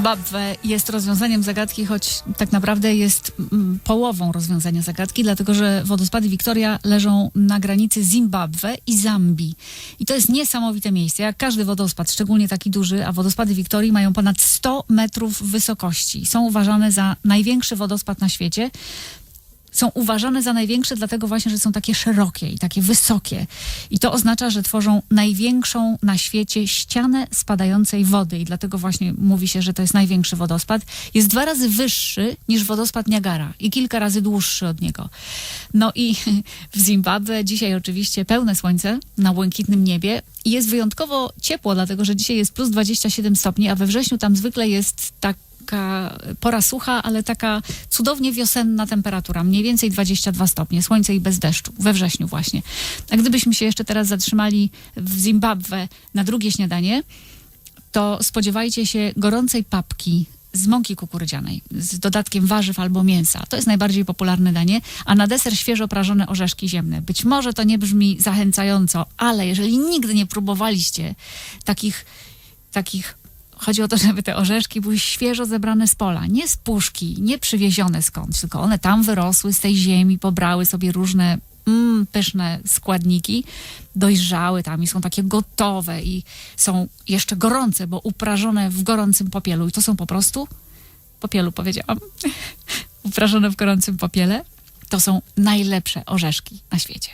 Zimbabwe jest rozwiązaniem zagadki, choć tak naprawdę jest mm, połową rozwiązania zagadki, dlatego że wodospady Wiktoria leżą na granicy Zimbabwe i Zambii. I to jest niesamowite miejsce, jak każdy wodospad, szczególnie taki duży, a wodospady Wiktorii mają ponad 100 metrów wysokości. Są uważane za największy wodospad na świecie są uważane za największe, dlatego właśnie, że są takie szerokie i takie wysokie. I to oznacza, że tworzą największą na świecie ścianę spadającej wody. I dlatego właśnie mówi się, że to jest największy wodospad. Jest dwa razy wyższy niż wodospad Niagara i kilka razy dłuższy od niego. No i w Zimbabwe dzisiaj oczywiście pełne słońce na błękitnym niebie. I jest wyjątkowo ciepło, dlatego że dzisiaj jest plus 27 stopni, a we wrześniu tam zwykle jest tak taka pora sucha, ale taka cudownie wiosenna temperatura, mniej więcej 22 stopnie, słońce i bez deszczu, we wrześniu właśnie. A gdybyśmy się jeszcze teraz zatrzymali w Zimbabwe na drugie śniadanie, to spodziewajcie się gorącej papki z mąki kukurydzianej, z dodatkiem warzyw albo mięsa. To jest najbardziej popularne danie, a na deser świeżo prażone orzeszki ziemne. Być może to nie brzmi zachęcająco, ale jeżeli nigdy nie próbowaliście takich, takich Chodzi o to, żeby te orzeszki były świeżo zebrane z pola, nie z puszki, nie przywiezione skądś, tylko one tam wyrosły z tej ziemi, pobrały sobie różne mm, pyszne składniki, dojrzały tam i są takie gotowe i są jeszcze gorące, bo uprażone w gorącym popielu. I to są po prostu, popielu powiedziałam, uprażone w gorącym popiele, to są najlepsze orzeszki na świecie.